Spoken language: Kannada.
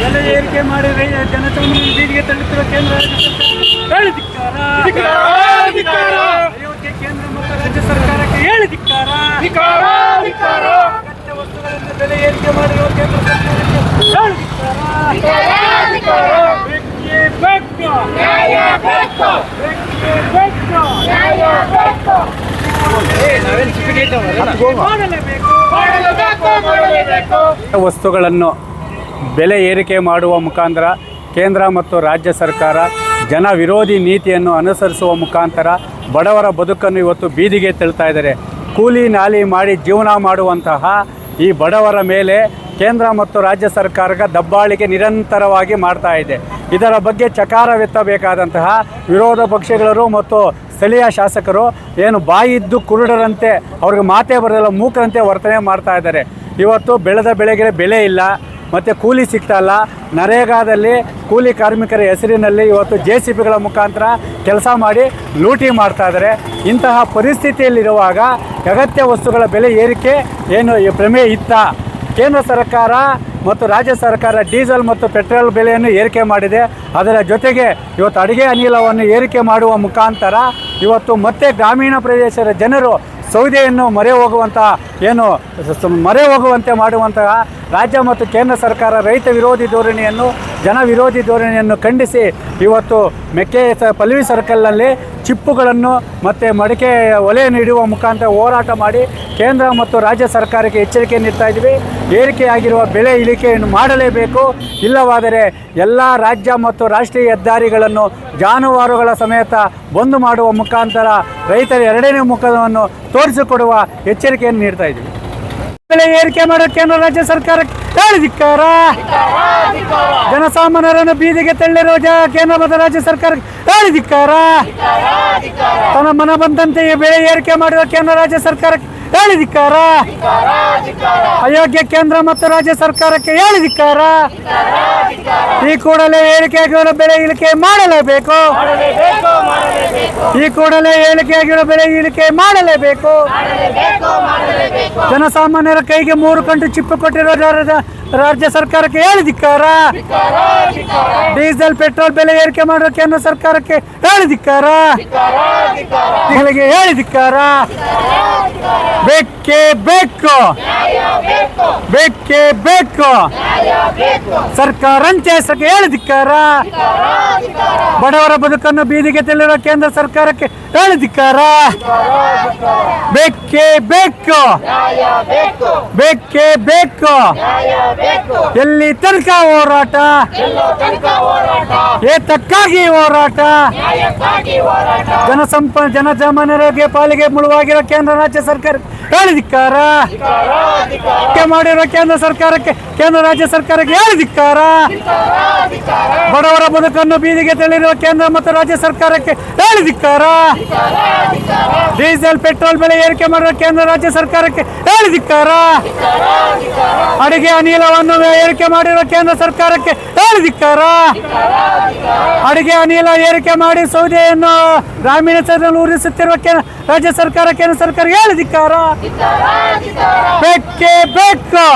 ಬೆಲೆ ಏರಿಕೆ ಮಾಡಿ ಜನಸಾಮಾನ್ಯ ಬೀದಿಗೆ ತಳ್ಳುತ್ತಿರುವ ಕೇಂದ್ರ. ಅಯೋಧ್ಯೆ ಕೇಂದ್ರ ಮತ್ತು ರಾಜ್ಯ ಸರ್ಕಾರಕ್ಕೆ ಹೇಳಿ ಧಿಕ್ಕಾರ ಅಗತ್ಯ ವಸ್ತುಗಳಿಂದ ಬೆಲೆ ಏರಿಕೆ ಮಾಡಿರುವ ಕೇಂದ್ರ ವಸ್ತುಗಳನ್ನು ಬೆಲೆ ಏರಿಕೆ ಮಾಡುವ ಮುಖಾಂತರ ಕೇಂದ್ರ ಮತ್ತು ರಾಜ್ಯ ಸರ್ಕಾರ ಜನ ವಿರೋಧಿ ನೀತಿಯನ್ನು ಅನುಸರಿಸುವ ಮುಖಾಂತರ ಬಡವರ ಬದುಕನ್ನು ಇವತ್ತು ಬೀದಿಗೆ ತಳ್ತಾ ಇದ್ದಾರೆ. ಕೂಲಿ ನಾಲಿ ಮಾಡಿ ಜೀವನ ಮಾಡುವಂತಹ ಈ ಬಡವರ ಮೇಲೆ ಕೇಂದ್ರ ಮತ್ತು ರಾಜ್ಯ ಸರ್ಕಾರಕ್ಕೆ ದಬ್ಬಾಳಿಕೆ ನಿರಂತರವಾಗಿ ಮಾಡ್ತಾ ಇದೆ. ಇದರ ಬಗ್ಗೆ ಚಕಾರವೆತ್ತಬೇಕಾದಂತಹ ವಿರೋಧ ಪಕ್ಷಗಳರು ಮತ್ತು ಸ್ಥಳೀಯ ಶಾಸಕರು ಏನು ಬಾಯಿದ್ದು ಕುರುಡರಂತೆ ಅವ್ರಿಗೆ ಮಾತೇ ಬರೋದಿಲ್ಲ, ಮೂಕರಂತೆ ವರ್ತನೆ ಮಾಡ್ತಾ ಇದ್ದಾರೆ. ಇವತ್ತು ಬೆಳೆದ ಬೆಳೆಗೆ ಬೆಲೆ ಇಲ್ಲ. ಮತ್ತು ಕೂಲಿ ಸಿಗ್ತಾ ಇಲ್ಲ. ನರೇಗಾದಲ್ಲಿ ಕೂಲಿ ಕಾರ್ಮಿಕರ ಹೆಸರಿನಲ್ಲಿ ಇವತ್ತು ಜೆ ಸಿ ಪಿಗಳ ಮುಖಾಂತರ ಕೆಲಸ ಮಾಡಿ ಲೂಟಿ ಮಾಡ್ತಾ ಇದ್ದಾರೆ. ಇಂತಹ ಪರಿಸ್ಥಿತಿಯಲ್ಲಿರುವಾಗ ಅಗತ್ಯ ವಸ್ತುಗಳ ಬೆಲೆ ಏರಿಕೆ ಏನು ಪ್ರಮೇಯ ಇತ್ತ? ಕೇಂದ್ರ ಸರ್ಕಾರ ಮತ್ತು ರಾಜ್ಯ ಸರ್ಕಾರ ಡೀಸೆಲ್ ಮತ್ತು ಪೆಟ್ರೋಲ್ ಬೆಲೆಯನ್ನು ಏರಿಕೆ ಮಾಡಿದೆ. ಅದರ ಜೊತೆಗೆ ಇವತ್ತು ಅಡುಗೆ ಅನಿಲವನ್ನು ಏರಿಕೆ ಮಾಡುವ ಮುಖಾಂತರ ಇವತ್ತು ಮತ್ತೆ ಗ್ರಾಮೀಣ ಪ್ರದೇಶದ ಜನರು ಸೌದೆಯನ್ನು ಮರೆ ಹೋಗುವಂತಹ ಏನು ಮರೆ ಹೋಗುವಂತೆ ಮಾಡುವಂತಹ ರಾಜ್ಯ ಮತ್ತು ಕೇಂದ್ರ ಸರ್ಕಾರ ರೈತ ವಿರೋಧಿ ಧೋರಣೆಯನ್ನು, ಜನ ವಿರೋಧಿ ಧೋರಣೆಯನ್ನು ಖಂಡಿಸಿ ಇವತ್ತು ಮೆಕ್ಕೆ ಪಲ್ವಿ ಸರ್ಕಲ್ನಲ್ಲಿ ಚಿಪ್ಪುಗಳನ್ನು ಮತ್ತು ಮಡಿಕೆ ಒಲೆಯನ್ನು ಇಡುವ ಮುಖಾಂತರ ಹೋರಾಟ ಮಾಡಿ ಕೇಂದ್ರ ಮತ್ತು ರಾಜ್ಯ ಸರ್ಕಾರಕ್ಕೆ ಎಚ್ಚರಿಕೆ ನೀಡ್ತಾ ಇದ್ದೀವಿ ಏರಿಕೆಯಾಗಿರುವ ಬೆಳೆ ಇಳಿಕೆಯನ್ನು ಮಾಡಲೇಬೇಕು. ಇಲ್ಲವಾದರೆ ಎಲ್ಲ ರಾಜ್ಯ ಮತ್ತು ರಾಷ್ಟ್ರೀಯ ಹೆದ್ದಾರಿಗಳನ್ನು ಜಾನುವಾರುಗಳ ಸಮೇತ ಬಂದು ಮಾಡುವ ಮುಖಾಂತರ ರೈತರ ಎರಡನೇ ಮುಖವನ್ನು ತೋರಿಸಿಕೊಡುವ ಎಚ್ಚರಿಕೆಯನ್ನು ನೀಡ್ತಾ ಇದ್ದೀವಿ ಬೆಲೆ ಏರಿಕೆ ಮಾಡುವ ಕೇಂದ್ರ ರಾಜ್ಯ ಸರ್ಕಾರಕ್ಕೆ ಹೇಳಿದಿಕ್ಕಾರ ಜನಸಾಮಾನ್ಯರನ್ನು ಬೀದಿಗೆ ತಳ್ಳಿರೋ ಜ ಕೇಂದ್ರ ಮತ್ತು ರಾಜ್ಯ ಸರ್ಕಾರಕ್ಕೆ ಹೇಳಿದಿಕ್ಕಾರ ತನ್ನ ಮನ ಬಂದಂತೆ ಬೆಲೆ ಏರಿಕೆ ಮಾಡುವ ಕೇಂದ್ರ ರಾಜ್ಯ ಸರ್ಕಾರಕ್ಕೆ ಹೇಳಿದಿಕ್ಕಾರ ಅಯೋಗ್ಯ ಕೇಂದ್ರ ಮತ್ತು ರಾಜ್ಯ ಸರ್ಕಾರಕ್ಕೆ ಹೇಳಿದಿಕ್ಕಾರ ಈ ಕೂಡಲೇ ಏಳಿಕೆಯಾಗಿರೋ ಬೆಲೆ ಇಳಿಕೆ ಮಾಡಲೇಬೇಕು. ಈ ಕೂಡಲೇ ಏಳಿಕೆಯಾಗಿರೋ ಬೆಲೆ ಇಳಿಕೆ ಮಾಡಲೇಬೇಕು. ಜನಸಾಮಾನ್ಯರ ಕೈಗೆ ಮೂರು ಕಂಟು ಚಿಪ್ಪು ಕೊಟ್ಟಿರೋ ರಾಜ್ಯ ಸರ್ಕಾರಕ್ಕೆ ಹೇಳಿದಿಕ್ಕಾರ ಡೀಸೆಲ್, ಪೆಟ್ರೋಲ್ ಬೆಲೆ ಏರಿಕೆ ಮಾಡೋ ಕೇಂದ್ರ ಸರ್ಕಾರಕ್ಕೆ ಹೇಳಿದಿಕ್ಕಾರ ಧಿಕ್ಕಾರ. ಹೇಳಿ ಬೇಕೇ ಬೇಕು. ಬೇಕೇ ಬೇಕು. ಸರ್ಕಾರ ಹೆಸರಿಗೆ ಹೇಳಿದಿಕ್ಕಾರ ಬಡವರ ಬದುಕನ್ನು ಬೀದಿಗೆ ತಳ್ಳಿರೋ ಕೇಂದ್ರ ಸರ್ಕಾರಕ್ಕೆ ಹೇಳಿದಿಕ್ಕಾರ ಬೇಕೇ ಬೇಕು. ಬೇಕೇ ಬೇಕು. ಎಲ್ಲಿ ತನಕ ಹೋರಾಟ? ಏತಕ್ಕಾಗಿ ಹೋರಾಟ? ಜನಸಂಪ ಜನಸಾಮಾನ್ಯರಿಗೆ ಪಾಲಿಗೆ ಮುಳುವಾಗಿರೋ ಕೇಂದ್ರ, ರಾಜ್ಯ ಸರ್ಕಾರ ಹೇಳಿದಿಕ್ಕಾರ ಮಾಡಿರೋ ಕೇಂದ್ರ ಸರ್ಕಾರಕ್ಕೆ, ಕೇಂದ್ರ ರಾಜ್ಯ ಸರ್ಕಾರಕ್ಕೆ ಹೇಳಿದಿಕ್ಕಾರ ಬಡವರ ಬದುಕನ್ನು ಬೀದಿಗೆ ತಳ್ಳಿರುವ ಕೇಂದ್ರ ಮತ್ತು ರಾಜ್ಯ ಸರ್ಕಾರಕ್ಕೆ ಹೇಳಿದಿಕ್ಕಾರ ಡೀಸೆಲ್, ಪೆಟ್ರೋಲ್ ಬೆಲೆ ಏರಿಕೆ ಮಾಡಿರೋ ಕೇಂದ್ರ ರಾಜ್ಯ ಸರ್ಕಾರಕ್ಕೆ ಹೇಳಿದಿಕ್ಕಾರ ಅಡುಗೆ ಅನಿಲವನ್ನು ಏರಿಕೆ ಮಾಡಿರುವ ಕೇಂದ್ರ ಸರ್ಕಾರಕ್ಕೆ ಹೇಳಿದಿಕ್ಕಾರ ಅಡುಗೆ ಅನಿಲ ಏರಿಕೆ ಮಾಡಿ ಸೌದೆಯನ್ನು ಗ್ರಾಮೀಣ ಸದನ ಉರಿಸುತ್ತಿರುವ ಕೇಂದ್ರ ರಾಜ್ಯ ಸರ್ಕಾರ ಕೇಂದ್ರ ಸರ್ಕಾರ ಹೇಳಿದಿಕ್ಕಾರ ಬೇಕೇ ಬೇಕು